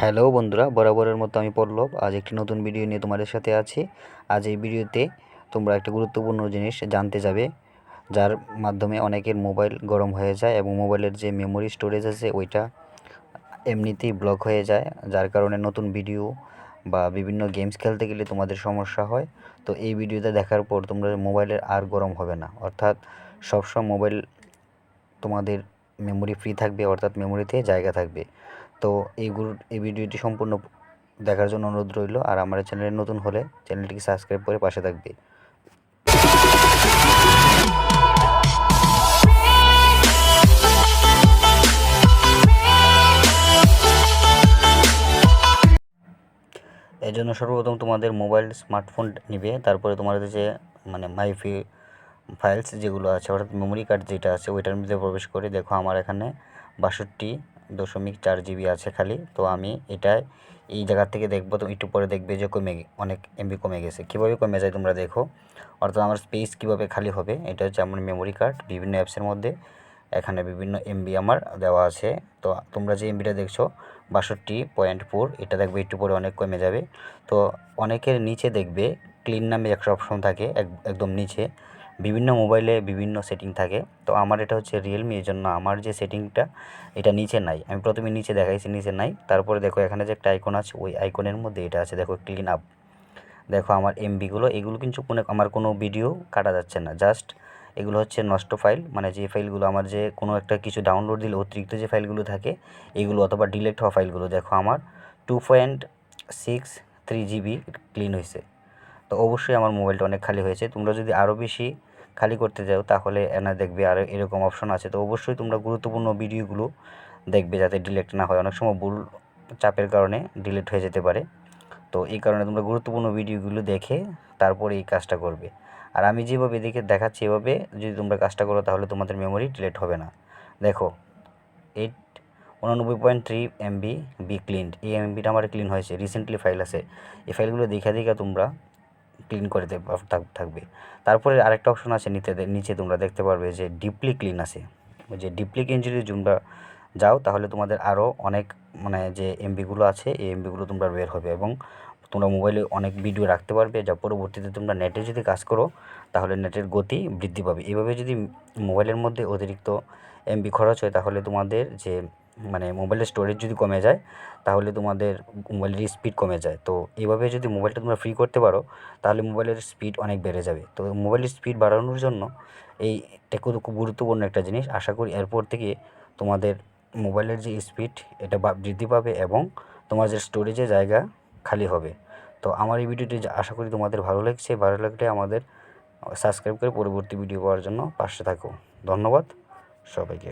Hello বন্ধুরা, বরাবরের মতো আমি পল্লব। আজ একটি নতুন ভিডিও নিয়ে তোমাদের সাথে আছি। আজ এই ভিডিওতে তোমরা একটা গুরুত্বপূর্ণ জিনিস জানতে যাবে, যার মাধ্যমে অনেকের মোবাইল গরম হয়ে যায় এবং মোবাইলের যে মেমোরি স্টোরেজ আছে, ওইটা এমনিতেই ব্লক হয়ে যায়। যার কারণে নতুন ভিডিও বা বিভিন্ন গেমস খেলতে গেলে তোমাদের সমস্যা হয়। তো এই ভিডিওটা দেখার পর তোমরা মোবাইলের আর গরম হবে না। অর্থাৎ সবসময় মোবাইল তোমাদের মেমোরি ফ্রি থাকবে, অর্থাৎ মেমোরিতে জায়গা থাকবে। তো এই এই ভিডিওটি সম্পূর্ণ দেখার জন্য অনুরোধ রইল। আর আমার চ্যানেলে নতুন হলে চ্যানেলটিকে সাবস্ক্রাইব করে পাশে থাকবে। এর জন্য সর্বপ্রথম তোমাদের মোবাইল, স্মার্টফোন নিবে। তারপরে তোমাদের যে মানে মাইফি ফাইলস যেগুলো আছে, অর্থাৎ মেমোরি কার্ড যেটা আছে, ওইটার মধ্যে প্রবেশ করে দেখো আমার এখানে বাষট্টি দশমিক চার জিবি আছে খালি, তো আমি এটাই এই জায়গা থেকে দেখব, তো একটু পরে দেখবে যে কমে অনেক এমবি কমে গেছে। কীভাবে কমে যায় তোমরা দেখো। অর্থাৎ আমার স্পেস কীভাবে খালি হবে, এটা হচ্ছে আমার মেমোরি কার্ড বিভিন্ন অ্যাপসের মধ্যে। এখানে বিভিন্ন এমবি আমার দেওয়া আছে। তো তোমরা যে এমবিটা দেখছ, বাষট্টি পয়েন্ট ফোর এটা দেখবে একটু পরে অনেক কমে যাবে। তো অনেকের নিচে দেখবে ক্লিন নামে একটা অপশন থাকে একদম নিচে। বিভিন্ন মোবাইলে বিভিন্ন সেটিং থাকে। তো আমার এটা হচ্ছে রিয়েলমি এই জন্য আমার যে সেটিংটা এটা নিচে নাই। আমি প্রথমে নিচে দেখাইছি, নিচে নাই। তারপরে দেখো এখানে যে একটা আইকন আছে, ওই আইকনের মধ্যে এটা আছে। দেখো ক্লিন আপ দেখো আমার এমবিগুলো এগুলো কিন্তু কোনো, আমার কোনো ভিডিও কাটা যাচ্ছে না। জাস্ট এগুলো হচ্ছে নষ্ট ফাইল মানে যে ফাইলগুলো আমার যে কোনো একটা কিছু ডাউনলোড দিলে, অতিরিক্ত যে ফাইলগুলো থাকে, এগুলো অথবা ডিলেট হওয়া ফাইলগুলো দেখো আমার two point six three GB clean হয়েছে তো অবশ্যই আমার মোবাইলটা অনেক খালি হয়েছে। তোমরা যদি আরও বেশি খালি করতে যাও, তাহলে এনা দেখবে আর এরকম অপশন আছে। তো অবশ্যই তোমরা গুরুত্বপূর্ণ ভিডিওগুলো দেখবে যাতে ডিলেট না হয়। অনেক সময় ভুল চাপের কারণে ডিলিট হয়ে যেতে পারে। তো এই কারণে তোমরা গুরুত্বপূর্ণ ভিডিওগুলো দেখে তারপরে এই কাজটা করবে। আর আমি যেভাবে দেখে দেখাচ্ছি, এভাবে যদি তোমরা কাজটা করো, তাহলে তোমাদের মেমোরি ডিলেট হবে না। দেখো এইট উননব্বই point three MB B clean এই এমবিটা আমার ক্লিন হয়েছে রিসেন্টলি ফাইল আছে। এই ফাইলগুলো দেখা দেখা তোমরা ক্লিন করে থাকবে। তারপরে আরেকটা অপশন আছে, নিতে নিচে তোমরা দেখতে পারবে যে ডিপলি ক্লিন আছে। যে ডিপলি ক্লিন যদি তোমরা যাও, তাহলে তোমাদের আরও অনেক মানে যে এমবিগুলো আছে, এই এমবিগুলো তোমরা বের হবে এবং তোমরা মোবাইলে অনেক ভিডিও রাখতে পারবে, যা পরবর্তীতে তোমরা নেটে যদি কাজ করো, তাহলে নেটের গতি বৃদ্ধি পাবে। এভাবে যদি মোবাইলের মধ্যে অতিরিক্ত এমবি খরচ হয়, তাহলে তোমাদের যে মানে মোবাইলের স্টোরেজ যদি কমে যায়, তাহলে তোমাদের মোবাইলের স্পিড কমে যায়। তো এইভাবে যদি মোবাইলটা তোমরা ফ্রি করতে পারো, তাহলে মোবাইলের স্পিড অনেক বেড়ে যাবে। তো মোবাইলের স্পিড বাড়ানোর জন্য এই খুব গুরুত্বপূর্ণ একটা জিনিস, আশা করি এরপর থেকে তোমাদের মোবাইলের যে স্পিড এটা বৃদ্ধি পাবে এবং তোমার যে স্টোরেজে জায়গা খালি হবে। তো আমার এই ভিডিওটি আশা করি তোমাদের ভালো লাগছে। ভালো লাগলে আমাদের সাবস্ক্রাইব করে পরবর্তী ভিডিও পাওয়ার জন্য পাশে থাকো। ধন্যবাদ সবাইকে।